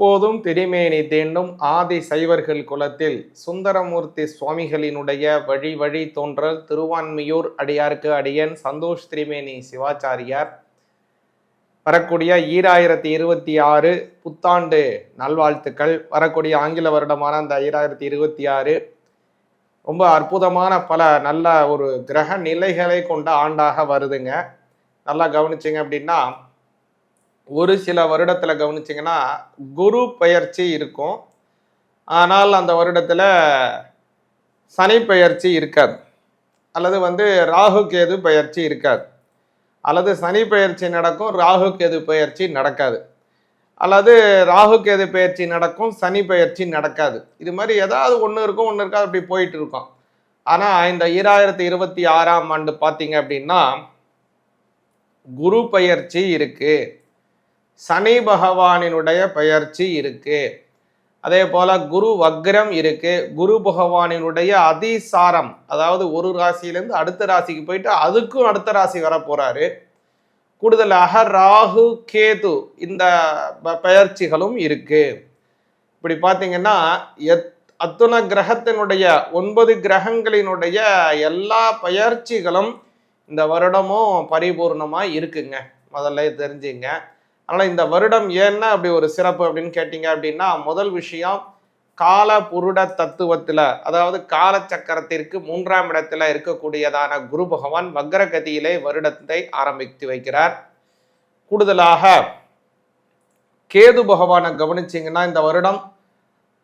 முப்போதும் திருமேனி தீண்டும் ஆதி சைவர்கள் குலத்தில் சுந்தரமூர்த்தி சுவாமிகளினுடைய வழி வழி தோன்றல் திருவான்மியூர் அடியாருக்கு அடியன் சந்தோஷ் திரிமேனி சிவாச்சாரியார். வரக்கூடிய ஈராயிரத்தி இருபத்தி ஆறு புத்தாண்டு நல்வாழ்த்துக்கள். வரக்கூடிய ஆங்கில வருடமான அந்த ஈராயிரத்தி இருபத்தி ஆறு ரொம்ப அற்புதமான பல நல்ல ஒரு கிரக நிலைகளை கொண்ட ஆண்டாக வருதுங்க. நல்லா கவனிச்சிங்க அப்படின்னா ஒரு சில வருடத்தில் கவனிச்சிங்கன்னா குரு பயிற்சி இருக்கும். ஆனால் அந்த வருடத்தில் சனி பயிற்சி இருக்காது. அல்லது வந்து ராகு கேது பயிற்சி இருக்காது. அல்லது சனி பயிற்சி நடக்கும் ராகு கேது பயிற்சி நடக்காது. அல்லது ராகு கேது பயிற்சி நடக்கும் சனி பயிற்சி நடக்காது. இது மாதிரி ஏதாவது ஒன்று இருக்கும் ஒன்று இருக்காது அப்படி போயிட்டு இருக்கோம். ஆனால் இந்த ஈராயிரத்தி இருபத்தி ஆறாம் ஆண்டு பார்த்தீங்க அப்படின்னா குரு பயிற்சி இருக்குது சனி பகவானினுடைய பெயர்ச்சி இருக்கு. அதே போல குரு வக்ரம் இருக்கு. குரு பகவானினுடைய அதிசாரம் அதாவது ஒரு ராசியிலேருந்து அடுத்த ராசிக்கு போயிட்டு அதுக்கும் அடுத்த ராசி வர போறாரு கூடுதலாக ராகு கேது இந்த பெயர்ச்சிகளும் இருக்கு. இப்படி பார்த்தீங்கன்னா எத் அத்துண கிரகத்தினுடைய ஒன்பது கிரகங்களினுடைய எல்லா பயிற்சிகளும் இந்த வருடமும் பரிபூர்ணமாக இருக்குங்க. முதல்ல தெரிஞ்சுங்க. ஆனால் இந்த வருடம் என்ன அப்படி ஒரு சிறப்பு அப்படின்னு கேட்டீங்க அப்படின்னா முதல் விஷயம் கால புருட தத்துவத்தில் அதாவது காலச்சக்கரத்திற்கு மூன்றாம் இடத்துல இருக்கக்கூடியதான குரு பகவான் வக்ரகதியிலே வருடத்தை ஆரம்பித்து வைக்கிறார். கூடுதலாக கேது பகவானை கவனிச்சிங்கன்னா இந்த வருடம்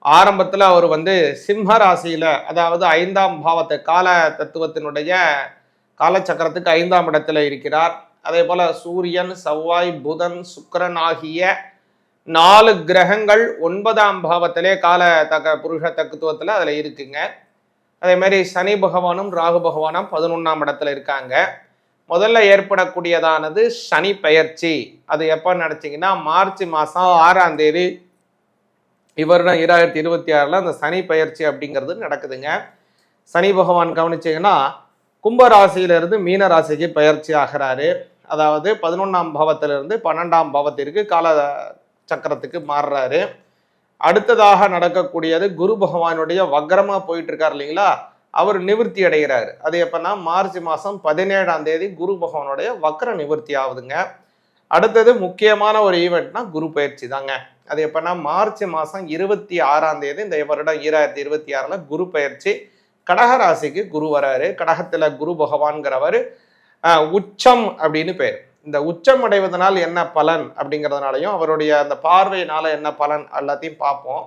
ஆரம்பத்தில் அவர் வந்து சிம்ம ராசியில் அதாவது ஐந்தாம் பாவத்தை கால தத்துவத்தினுடைய காலச்சக்கரத்துக்கு ஐந்தாம் இடத்துல இருக்கிறார். அதே போல சூரியன் செவ்வாய் புதன் சுக்கரன் ஆகிய நாலு கிரகங்கள் ஒன்பதாம் பாவத்திலே கால தக புருஷ தத்துவத்தில் அதில் இருக்குங்க. அதே மாதிரி சனி பகவானும் ராகு பகவானும் பதினொன்றாம் இடத்துல இருக்காங்க. முதல்ல ஏற்படக்கூடியதானது சனி பயிற்சி அது எப்போ நினச்சிங்கன்னா மார்ச் மாதம் ஆறாம் தேதி. இவருடம் இரண்டாயிரத்தி இருபத்தி ஆறில் அந்த சனி பயிற்சி அப்படிங்கிறது நடக்குதுங்க. சனி பகவான் கவனிச்சிங்கன்னா கும்பராசியிலிருந்து மீன ராசிக்கு பயிற்சி ஆகிறாரு. அதாவது பதினொன்றாம் பாவத்திலிருந்து பன்னெண்டாம் பாவத்திற்கு கால சக்கரத்துக்கு மாறுறாரு. அடுத்ததாக நடக்கக்கூடியது குரு பகவானுடைய வக்ரமாக போயிட்டு இருக்கார் இல்லைங்களா? அவர் நிவர்த்தி அடைகிறார். அது எப்போன்னா மார்ச் மாதம் பதினேழாம் தேதி குரு பகவானுடைய வக்ர நிவர்த்தி ஆகுதுங்க. அடுத்தது முக்கியமான ஒரு ஈவெண்ட்னா குரு பயிற்சி தாங்க. அது எப்போன்னா மார்ச் மாதம் இருபத்தி ஆறாம் தேதி இந்த வருடம் ஈராயிரத்தி இருபத்தி ஆறில் குரு பயிற்சி. கடகராசிக்கு குரு வராரு. கடகத்தில் குரு பகவான்கிறவர் உச்சம் அப்படின்னு பேர். இந்த உச்சம் அடைவதனால் என்ன பலன் அப்படிங்கிறதுனாலையும் அவருடைய அந்த பார்வையினால என்ன பலன் எல்லாத்தையும் பார்ப்போம்.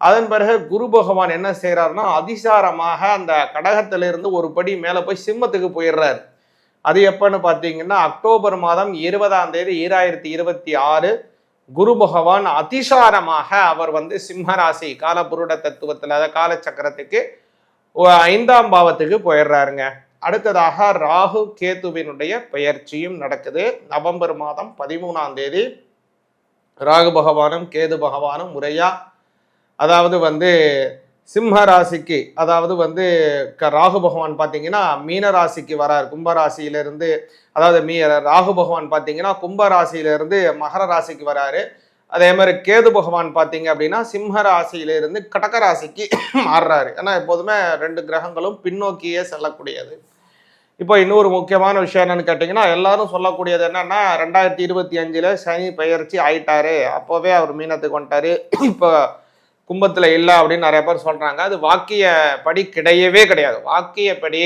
அதன் பிறகு குரு பகவான் என்ன செய்கிறாருன்னா அதிசாரமாக அந்த கடகத்திலிருந்து ஒரு படி மேலே போய் சிம்மத்துக்கு போயிடுறாரு. அது எப்பன்னு பார்த்தீங்கன்னா அக்டோபர் மாதம் இருபதாம் தேதி ஈராயிரத்தி இருபத்தி ஆறு குரு பகவான் அதிசாரமாக அவர் வந்து சிம்மராசி காலபுருட தத்துவத்தில் அதாவது காலச்சக்கரத்துக்கு ஐந்தாம் பாவத்துக்கு போயிடுறாருங்க. அடுத்ததாக ராகு கேத்துவினுடைய பெயர்ச்சியும் நடக்குது. நவம்பர் மாதம் பதிமூணாம் தேதி ராகு பகவானும் கேது பகவானும் முறையா அதாவது வந்து சிம்ம ராசிக்கு அதாவது வந்து க ராகு பகவான் பார்த்தீங்கன்னா மீன ராசிக்கு வரார். கும்பராசியிலிருந்து அதாவது மீ ராகு பகவான் பார்த்தீங்கன்னா கும்பராசியிலிருந்து மகர ராசிக்கு வராரு. அதே மாதிரி கேது பகவான் பார்த்தீங்க அப்படின்னா சிம்ம ராசியிலிருந்து கடக ராசிக்கு மாறுறாரு. ஏன்னா எப்போதுமே ரெண்டு கிரகங்களும் பின்னோக்கியே செல்லக்கூடியது. இப்போ இன்னொரு முக்கியமான விஷயம் என்னன்னு கேட்டிங்கன்னா எல்லாரும் சொல்லக்கூடியது என்னன்னா ரெண்டாயிரத்தி இருபத்தி அஞ்சில் சனி பயிற்சி ஆயிட்டாரு. அப்போவே அவர் மீனத்துக்கு வந்துட்டாரு. இப்போ கும்பத்தில் இல்லை அப்படின்னு நிறைய பேர் சொல்கிறாங்க அது வாக்கியப்படி கிடையவே கிடையாது. வாக்கியப்படி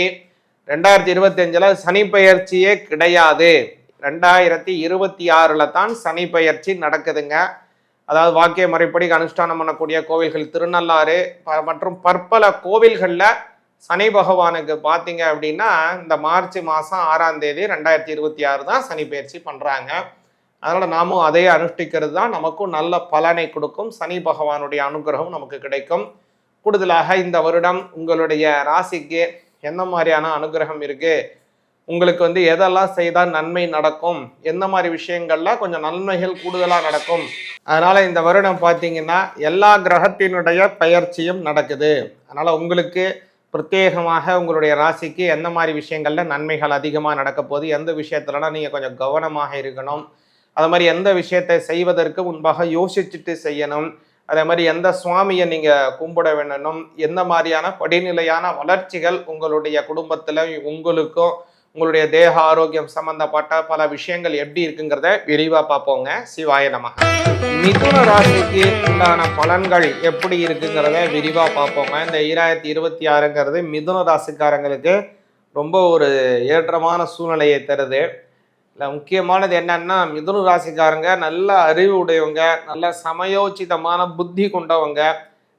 ரெண்டாயிரத்தி இருபத்தி அஞ்சில் சனி பயிற்சியே கிடையாது. ரெண்டாயிரத்தி இருபத்தி ஆறில் தான் சனி பயிற்சி நடக்குதுங்க. அதாவது வாக்கிய முறைப்படி அனுஷ்டானம் பண்ணக்கூடிய கோவில்கள் திருநள்ளாறு மற்றும் பற்பல கோவில்களில் சனி பகவானுக்கு பார்த்தீங்க அப்படின்னா இந்த மார்ச் மாதம் ஆறாம் தேதி ரெண்டாயிரத்தி இருபத்தி ஆறு தான் சனி பயிற்சி பண்ணுறாங்க அதனால் நாமும் அதே அனுஷ்டிக்கிறது தான் நமக்கும் நல்ல பலனை கொடுக்கும். சனி பகவானுடைய அனுகிரகம் நமக்கு கிடைக்கும். கூடுதலாக இந்த வருடம் உங்களுடைய ராசிக்கு என்ன மாதிரியான அனுகிரகம் இருக்குது உங்களுக்கு வந்து எதெல்லாம் செய்தால் நன்மை நடக்கும்? எந்த மாதிரி விஷயங்கள்லாம் கொஞ்சம் நன்மைகள் கூடுதலாக நடக்கும்? அதனால் இந்த வருடம் பார்த்தீங்கன்னா எல்லா கிரகத்தினுடைய பயிற்சியும் நடக்குது. அதனால் உங்களுக்கு பிரத்யேகமாக உங்களுடைய ராசிக்கு எந்த மாதிரி விஷயங்களில் நன்மைகள் அதிகமாக நடக்க போகுது? எந்த விஷயத்துலலாம் நீங்கள் கொஞ்சம் கவனமாக இருக்கணும். அது மாதிரி எந்த விஷயத்தை செய்வதற்கு முன்பாக யோசிச்சுட்டு செய்யணும். அதே மாதிரி எந்த சுவாமியை நீங்கள் கும்பிட வேண்டணும் எந்த மாதிரியான படிநிலையான வளர்ச்சிகள் உங்களுடைய குடும்பத்தில் உங்களுக்கும் உங்களுடைய தேக ஆரோக்கியம் சம்பந்தப்பட்ட பல விஷயங்கள் எப்படி இருக்குங்கிறத விரிவாக பார்ப்போங்க. சிவாய நமக. மிதுன ராசிக்கு உண்டான பலன்கள் எப்படி இருக்குங்கிறத விரிவாக பார்ப்போங்க. இந்த ஈராயிரத்தி இருபத்தி ஆறுங்கிறது மிதுன ராசிக்காரங்களுக்கு ரொம்ப ஒரு ஏற்றமான சூழ்நிலையை தருது. இல்லை முக்கியமானது என்னன்னா மிதுன ராசிக்காரங்க நல்ல அறிவு உடையவங்க நல்ல சமயோச்சிதமான புத்தி கொண்டவங்க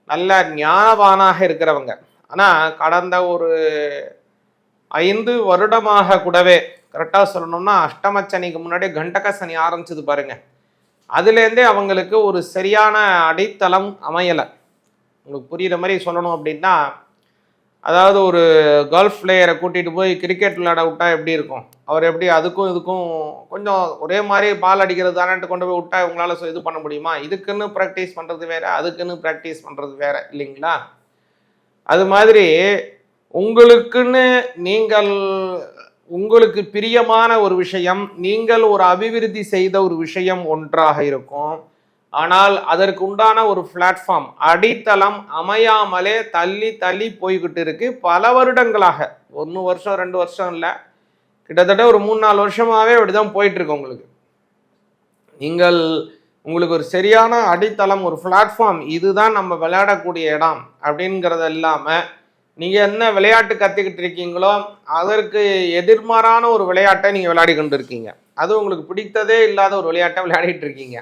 நல்ல ஞானவானாக இருக்கிறவங்க. ஆனால் கடந்த ஒரு ஐந்து வருடமாக கூடவே கரெக்டாக சொல்லணும்னா அஷ்டமச்சனிக்கு முன்னாடி கண்டக சனி ஆரம்பிச்சது பாருங்க. அதுலேருந்தே அவங்களுக்கு ஒரு சரியான அடித்தளம் அமையலை. உங்களுக்கு புரியுற மாதிரி சொல்லணும் அப்படின்னா அதாவது ஒரு கல்ஃப் பிளேயரை கூட்டிகிட்டு போய் கிரிக்கெட் விளையாட விட்டா எப்படி இருக்கும்? அவர் எப்படி அதுக்கும் இதுக்கும் கொஞ்சம் ஒரே மாதிரி பால் அடிக்கிறது தானேட்டு கொண்டு போய் விட்டா உங்களால் இது பண்ண முடியுமா? இதுக்குன்னு ப்ராக்டிஸ் பண்ணுறது வேறு அதுக்குன்னு ப்ராக்டிஸ் பண்ணுறது வேறு இல்லைங்களா? அது மாதிரி உங்களுக்குன்னு நீங்கள் உங்களுக்கு பிரியமான ஒரு விஷயம் நீங்கள் ஒரு அபிவிருத்தி செய்த ஒரு விஷயம் ஒன்றாக இருக்கும். ஆனால் அதற்கு உண்டான ஒரு பிளாட்ஃபார்ம் அடித்தளம் அமையாமலே தள்ளி தள்ளி போய்கிட்டு இருக்கு. பல வருடங்களாக ஒன்று வருஷம் ரெண்டு வருஷம் இல்லை. கிட்டத்தட்ட ஒரு மூணு நாலு வருஷமாகவே அப்படிதான் போயிட்டு இருக்கு உங்களுக்கு. நீங்கள் உங்களுக்கு ஒரு சரியான அடித்தளம் ஒரு பிளாட்ஃபார்ம் இதுதான் நம்ம விளையாடக்கூடிய இடம் அப்படிங்கிறது இல்லாமல் நீங்கள் என்ன விளையாட்டு கற்றுக்கிட்டு இருக்கீங்களோ அதற்கு எதிர்மாறான ஒரு விளையாட்டை நீங்கள் விளையாடி கொண்டு இருக்கீங்க அது உங்களுக்கு பிடித்ததே இல்லாத ஒரு விளையாட்டை விளையாடிட்டு இருக்கீங்க.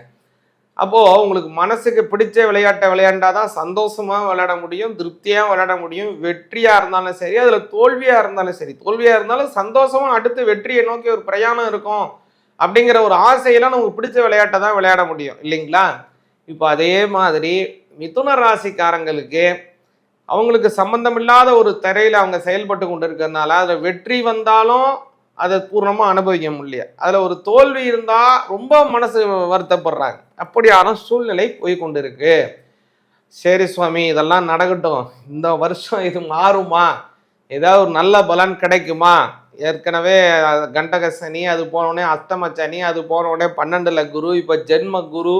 அப்போது உங்களுக்கு மனசுக்கு பிடிச்ச விளையாட்டை விளையாண்டாதான் சந்தோஷமாக விளையாட முடியும் திருப்தியாக விளையாட முடியும் வெற்றியாக இருந்தாலும் சரி அதில் தோல்வியாக இருந்தாலும் சரி தோல்வியாக இருந்தாலும் சந்தோஷமாக அடுத்து வெற்றியை நோக்கி ஒரு பிரயாணம் இருக்கும் அப்படிங்கிற ஒரு ஆசையெல்லாம் நமக்கு பிடிச்ச விளையாட்டை தான் விளையாட முடியும் இல்லைங்களா? இப்போ அதே மாதிரி மிதுன ராசிக்காரங்களுக்கு அவங்களுக்கு சம்பந்தமில்லாத ஒரு திரையில் அவங்க செயல்பட்டு கொண்டு இருக்கிறதுனால அதில் வெற்றி வந்தாலும் அதை பூர்ணமாக அனுபவிக்க முடியல. அதில் ஒரு தோல்வி இருந்தால் ரொம்ப மனசு வருத்தப்படுறாங்க. அப்படியான சூழ்நிலை போய் கொண்டு இருக்கு சரி சுவாமி இதெல்லாம் நடக்கட்டும். இந்த வருஷம் இது மாறுமா? ஏதாவது ஒரு நல்ல பலன் கிடைக்குமா? ஏற்கனவே கண்டக சனி அது போனோடனே அஸ்தம சனி அது போனோடனே பன்னெண்டுல குரு இப்போ ஜென்ம குரு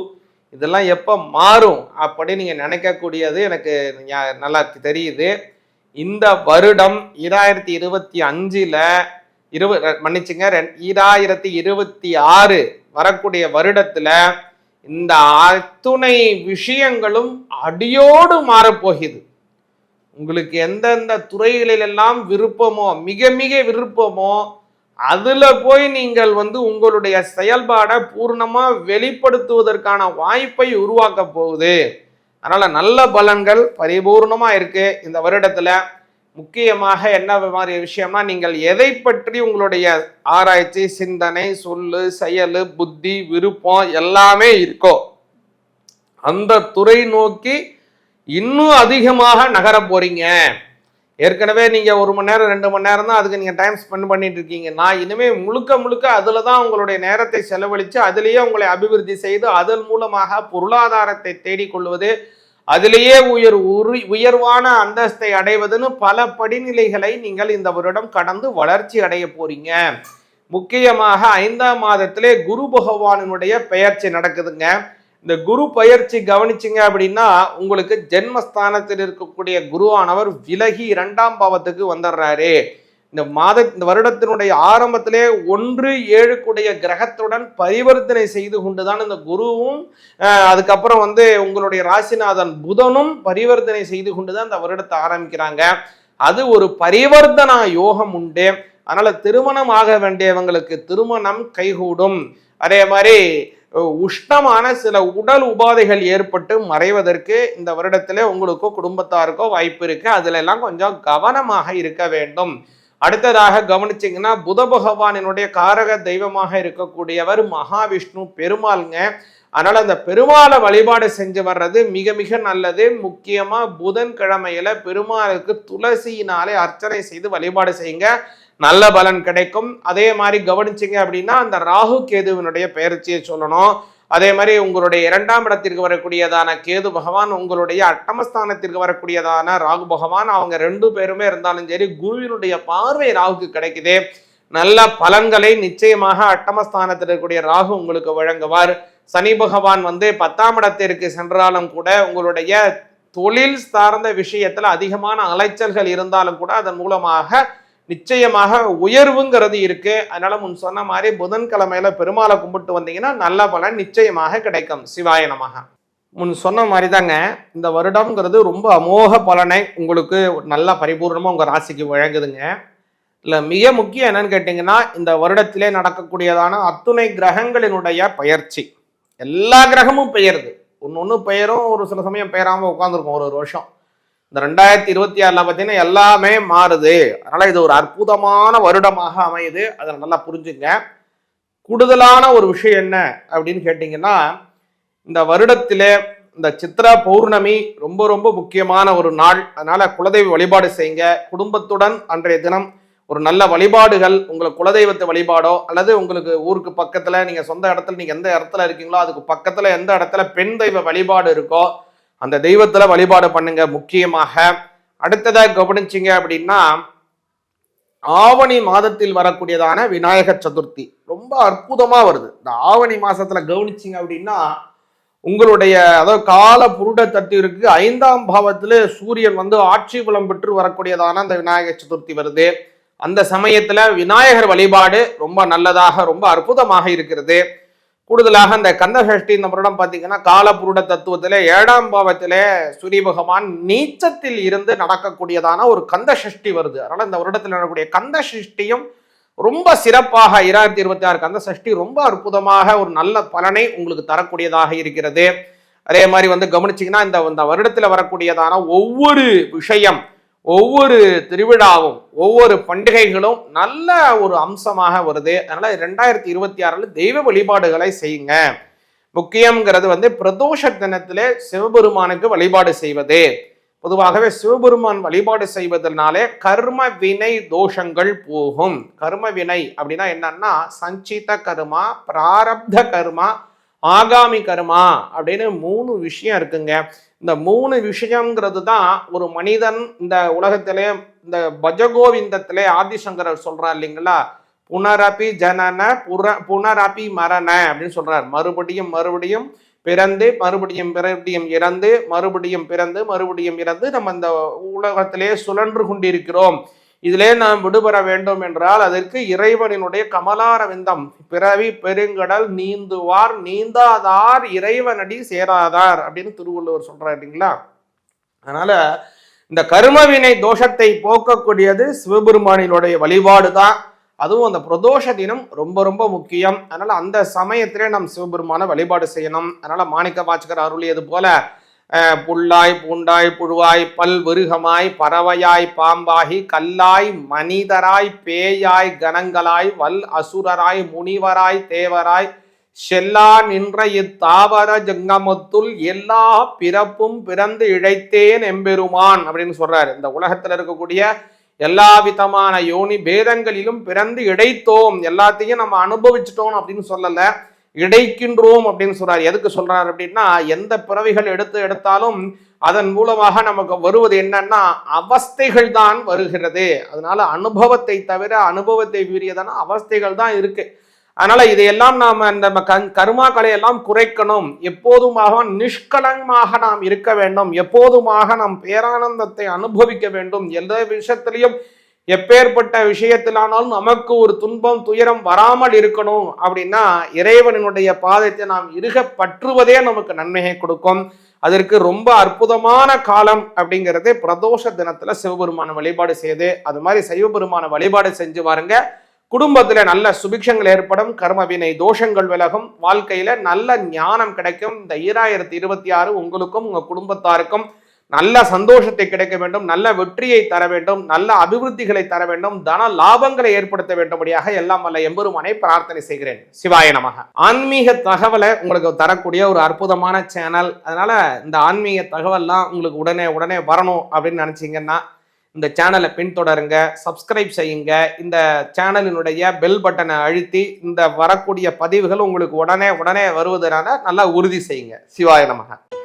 இதெல்லாம் எப்போ மாறும் அப்படி நீங்கள் நினைக்கக்கூடியது எனக்கு நல்லா தெரியுது. இந்த வருடம் ஈராயிரத்தி இருபத்தி அஞ்சில் இருப மன்னிச்சுங்க ஈராயிரத்தி இருபத்தி ஆறு வரக்கூடிய வருடத்தில் இந்த அத்துணை விஷயங்களும் அடியோடு மாறப்போகுது. உங்களுக்கு எந்தெந்த துறைகளிலெல்லாம் விருப்பமோ மிக மிக விருப்பமோ அதுல போய் நீங்கள் வந்து உங்களுடைய செயல்பாடை பூர்ணமா வெளிப்படுத்துவதற்கான வாய்ப்பை உருவாக்க போகுது. அதனால நல்ல பலன்கள் பரிபூர்ணமா இருக்கு. இந்த வருடத்துல முக்கியமாக என்ன மாதிரி விஷயம்னா நீங்கள் எதை பற்றி உங்களுடைய ஆராய்ச்சி சிந்தனை சொல்லு செயல் புத்தி விருப்பம் எல்லாமே இருக்கோ அந்த துறை நோக்கி இன்னும் அதிகமாக நகர போறீங்க. ஏற்கனவே நீங்கள் ஒரு மணி நேரம் ரெண்டு மணி நேரம் தான் அதுக்கு நீங்கள் டைம் ஸ்பெண்ட் பண்ணிட்டு இருக்கீங்க. நான் இனிமேல் முழுக்க முழுக்க அதில் தான் உங்களுடைய நேரத்தை செலவழித்து அதிலேயே உங்களை அபிவிருத்தி செய்து அதன் மூலமாக பொருளாதாரத்தை தேடிக்கொள்வது அதிலேயே உயர் உயர்வான அந்தஸ்தை அடைவதுன்னு பல படிநிலைகளை நீங்கள் இந்த வருடம் கடந்து வளர்ச்சி அடைய போறீங்க. முக்கியமாக ஐந்தாம் மாதத்திலே குரு பகவானினுடைய பெயர்ச்சி நடக்குதுங்க. இந்த குரு பயிற்சி கவனிச்சிங்க அப்படின்னா உங்களுக்கு ஜென்மஸ்தானத்தில் இருக்கக்கூடிய குருவானவர் விலகி இரண்டாம் பாவத்துக்கு வந்துடுறாரு. இந்த மாத இந்த வருடத்தினுடைய ஆரம்பத்திலே ஒன்று ஏழுக்குடைய கிரகத்துடன் பரிவர்த்தனை செய்து கொண்டுதான் இந்த குருவும் அதுக்கப்புறம் வந்து உங்களுடைய ராசிநாதன் புதனும் பரிவர்த்தனை செய்து கொண்டுதான் இந்த வருடத்தை ஆரம்பிக்கிறாங்க. அது ஒரு பரிவர்த்தனா யோகம் உண்டு. அதனால திருமணம் ஆக வேண்டியவங்களுக்கு திருமணம் கைகூடும். அதே மாதிரி உஷ்ணமான சில உடல் உபாதைகள் ஏற்பட்டு மறைவதற்கு இந்த வருடத்திலே உங்களுக்கோ குடும்பத்தாருக்கோ வாய்ப்பு இருக்கு. அதுல எல்லாம் கொஞ்சம் கவனமாக இருக்க வேண்டும். அடுத்ததாக கவனிச்சிங்கன்னா புத பகவானினுடைய காரக தெய்வமாக இருக்கக்கூடியவர் மகாவிஷ்ணு பெருமாள்ங்க. அதனால அந்த பெருமாளை வழிபாடு செஞ்சு வர்றது மிக மிக நல்லது. முக்கியமா புதன் கிழமையில பெருமாளுக்கு துளசியினாலே அர்ச்சனை செய்து வழிபாடு செய்யுங்க. நல்ல பலன் கிடைக்கும். அதே மாதிரி கவனிச்சிங்க அப்படின்னா அந்த ராகு கேதுவினுடைய பெயர்ச்சியை சொல்லணும். அதே மாதிரி உங்களுடைய இரண்டாம் இடத்திற்கு வரக்கூடியதான கேது பகவான் உங்களுடைய அட்டமஸ்தானத்திற்கு வரக்கூடியதான ராகு பகவான் அவங்க ரெண்டு பேருமே இருந்தாலும் சரி குருவினுடைய பார்வை ராகுக்கு கிடைக்குது. நல்ல பலன்களை நிச்சயமாக அட்டமஸ்தானத்தில் இருக்கக்கூடிய ராகு உங்களுக்கு வழங்குவார். சனி பகவான் வந்து பத்தாம் இடத்திற்கு சென்றாலும் கூட உங்களுடைய தொழில் சார்ந்த விஷயத்துல அதிகமான அலைச்சல்கள் இருந்தாலும் கூட அதன் மூலமாக நிச்சயமாக உயர்வுங்கிறது இருக்கு. அதனால முன் சொன்ன மாதிரி புதன்கிழமையில பெருமாளை கும்பிட்டு வந்தீங்கன்னா நல்ல பலன் நிச்சயமாக கிடைக்கும். சிவாயனமாக முன் சொன்ன மாதிரி தாங்க இந்த வருடம்ங்கிறது ரொம்ப அமோக பலனை உங்களுக்கு நல்ல பரிபூர்ணமாக உங்கள் ராசிக்கு வழங்குதுங்க. இல்லை மிக முக்கியம் என்னன்னு கேட்டிங்கன்னா இந்த வருடத்திலே நடக்கக்கூடியதான அத்துணை கிரகங்களினுடைய பயிற்சி. எல்லா கிரகமும் பெயருது. ஒன்று ஒன்று பெயரும் ஒரு சில சமயம் பெயராமல் உட்காந்துருக்கும் ஒரு ஒரு வருஷம். இந்த ரெண்டாயிரத்தி இருபத்தி ஆறில் பார்த்தீங்கன்னா எல்லாமே மாறுது. அதனால் இது ஒரு அற்புதமான வருடமாக அமையுது. அதை நல்லா புரிஞ்சுங்க. கூடுதலான ஒரு விஷயம் என்ன அப்படின்னு கேட்டிங்கன்னா இந்த வருடத்தில் இந்த சித்ரா பௌர்ணமி ரொம்ப ரொம்ப முக்கியமான ஒரு நாள். அதனால் குலதெய்வ வழிபாடு செய்யுங்க. குடும்பத்துடன் அன்றைய தினம் ஒரு நல்ல வழிபாடுகள் உங்களுக்கு குலதெய்வத்தை வழிபாடோ அல்லது உங்களுக்கு ஊருக்கு பக்கத்தில் நீங்கள் சொந்த இடத்துல நீங்கள் எந்த இடத்துல இருக்கீங்களோ அதுக்கு பக்கத்தில் எந்த இடத்துல பெண் தெய்வ வழிபாடு இருக்கோ அந்த தெய்வத்துல வழிபாடு பண்ணுங்க. முக்கியமாக அடுத்ததாக கவனிச்சிங்க அப்படின்னா ஆவணி மாதத்தில் வரக்கூடியதான விநாயகர் சதுர்த்தி. ரொம்ப அற்புதமா வருது. இந்த ஆவணி மாசத்துல கவனிச்சிங்க அப்படின்னா உங்களுடைய அதாவது கால புருட தத்திற்கு ஐந்தாம் பாவத்துல சூரியன் வந்து ஆட்சி புலம் பெற்று வரக்கூடியதான அந்த விநாயகர் சதுர்த்தி வருது. அந்த சமயத்துல விநாயகர் வழிபாடு ரொம்ப நல்லதாக ரொம்ப அற்புதமாக இருக்கிறது. கூடுதலாக அந்த கந்த சஷ்டி இந்த வருடம் பார்த்தீங்கன்னா காலபுருட தத்துவத்திலே ஏழாம் பாவத்திலே சூரிய பகவான் நீச்சத்தில் இருந்து நடக்கக்கூடியதான ஒரு கந்த சஷ்டி வருது. அதனால இந்த வருடத்தில் நடக்கக்கூடிய கந்த சஷ்டியும் ரொம்ப சிறப்பாக இரண்டாயிரத்தி இருபத்தி ஆறு கந்த சஷ்டி ரொம்ப அற்புதமாக ஒரு நல்ல பலனை உங்களுக்கு தரக்கூடியதாக இருக்கிறது. அதே மாதிரி வந்து கவனிச்சிங்கன்னா இந்த இந்த வருடத்தில் வரக்கூடியதான ஒவ்வொரு விஷயம் ஒவ்வொரு திருவிழாவும் ஒவ்வொரு பண்டிகைகளும் நல்ல ஒரு அம்சமாக வருது. அதனால ரெண்டாயிரத்தி இருபத்தி ஆறுல தெய்வ வழிபாடுகளை செய்யுங்க. முக்கியங்கிறது வந்து பிரதோஷ தினத்திலே சிவபெருமானுக்கு வழிபாடு செய்வது. பொதுவாகவே சிவபெருமான் வழிபாடு செய்வதனாலே கர்ம வினை தோஷங்கள் போகும். கர்ம வினை அப்படின்னா என்னன்னா சஞ்சித கர்மா பிராரப்த கர்மா ஆகாமி கர்மா அப்படின்னு மூணு விஷயம் இருக்குங்க. இந்த மூணு விஷயங்கிறது தான் ஒரு மனிதன் இந்த உலகத்திலே இந்த பஜகோவிந்தத்திலே ஆதிசங்கரர் சொல்றார் இல்லைங்களா? புனரபி ஜனன புற புனரபி மரண அப்படின்னு சொல்றார். மறுபடியும் மறுபடியும் பிறந்து மறுபடியும் மறுபடியும் இறந்து மறுபடியும் பிறந்து மறுபடியும் இறந்து நம்ம இந்த உலகத்திலே சுழன்று கொண்டிருக்கிறோம். இதிலே நாம் விடுபெற வேண்டும் என்றால் அதற்கு இறைவனினுடைய கமலார விந்தம் பிறவி பெருங்கடல் நீந்துவார் நீந்தாதார் இறைவனடி சேராதார் அப்படின்னு திருவள்ளுவர் சொல்றாரு இல்லைங்களா? அதனால இந்த கருமவினை தோஷத்தை போக்கக்கூடியது சிவபெருமானினுடைய வழிபாடு தான் அதுவும் அந்த பிரதோஷ தினம் ரொம்ப ரொம்ப முக்கியம். அதனால அந்த சமயத்திலே நம் சிவபெருமான வழிபாடு செய்யணும். அதனால மாணிக்க வாச்சகர் அருளியது போல புல்லாய் பூண்டாய் புழுவாய் பல் விருகமாய் பறவையாய் பாம்பாகி கல்லாய் மனிதராய் பேயாய் கணங்களாய் வல் அசுரராய் முனிவராய் தேவராய் செல்லா நின்ற இத்தாவர ஜங்கமத்துள் எல்லா பிறப்பும் பிறந்து இழைத்தேன் எம்பெருமான் அப்படின்னு சொல்றாரு. இந்த உலகத்துல இருக்கக்கூடிய எல்லா விதமான யோனி பேதங்களிலும் பிறந்து இடைத்தோம் எல்லாத்தையும் நம்ம அனுபவிச்சிட்டோம் அப்படின்னு சொல்லலை. இடைக்கின்றோம் அப்படின்னு சொல்றார். எதுக்கு சொல்றாரு அப்படின்னா எந்த பிறவிகள் எடுத்து எடுத்தாலும் அதன் மூலமாக நமக்கு வருவது என்னன்னா அவஸ்தைகள் தான் வருகிறது. அதனால அனுபவத்தை தவிர அனுபவத்தை மீறியதான அவஸ்தைகள் தான் இருக்கு. அதனால இதையெல்லாம் நாம் அந்த கருமாக்களை எல்லாம் குறைக்கணும். எப்போதுமாக நிஷ்கலமாக நாம் இருக்க வேண்டும். எப்போதுமாக நாம் பேரானந்தத்தை அனுபவிக்க வேண்டும். எந்த விஷயத்திலையும் எப்பேற்பட்ட விஷயத்திலானாலும் நமக்கு ஒரு துன்பம் துயரம் வராமல் இருக்கணும் அப்படின்னா இறைவனினுடைய பாதத்தை நாம் இருக பற்றுவதே நமக்கு நன்மையை கொடுக்கும். அதற்கு ரொம்ப அற்புதமான காலம் அப்படிங்கிறது பிரதோஷ தினத்துல சிவபெருமான வழிபாடு செய்து அது மாதிரி சிவபெருமான வழிபாடு செஞ்சு வாருங்க குடும்பத்துல நல்ல சுபிக்ஷங்கள் ஏற்படும் கர்மவினை தோஷங்கள் விலகும் வாழ்க்கையில நல்ல ஞானம் கிடைக்கும். இந்த ஈராயிரத்தி இருபத்தி ஆறு உங்களுக்கும் உங்க குடும்பத்தாருக்கும் நல்ல சந்தோஷத்தை கிடைக்க வேண்டும் நல்ல வெற்றியை தர வேண்டும் நல்ல அபிவிருத்திகளை தர வேண்டும் தன லாபங்களை ஏற்படுத்த வேண்டும்படியாக எல்லாம் வல்ல எம்பெருமானை பிரார்த்தனை செய்கிறேன். சிவாய நமக. ஆன்மீக தகவலை உங்களுக்கு தரக்கூடிய ஒரு அற்புதமான சேனல். அதனால இந்த ஆன்மீக தகவல்லாம் உங்களுக்கு உடனே உடனே வரணும் அப்படின்னு நினைச்சீங்கன்னா இந்த சேனலை பின்தொடருங்க சப்ஸ்கிரைப் செய்யுங்க. இந்த சேனலினுடைய பெல் பட்டனை அழுத்தி இந்த வரக்கூடிய பதிவுகள் உங்களுக்கு உடனே உடனே வருவதனால நல்லா உறுதி செய்யுங்க. சிவாய நமக.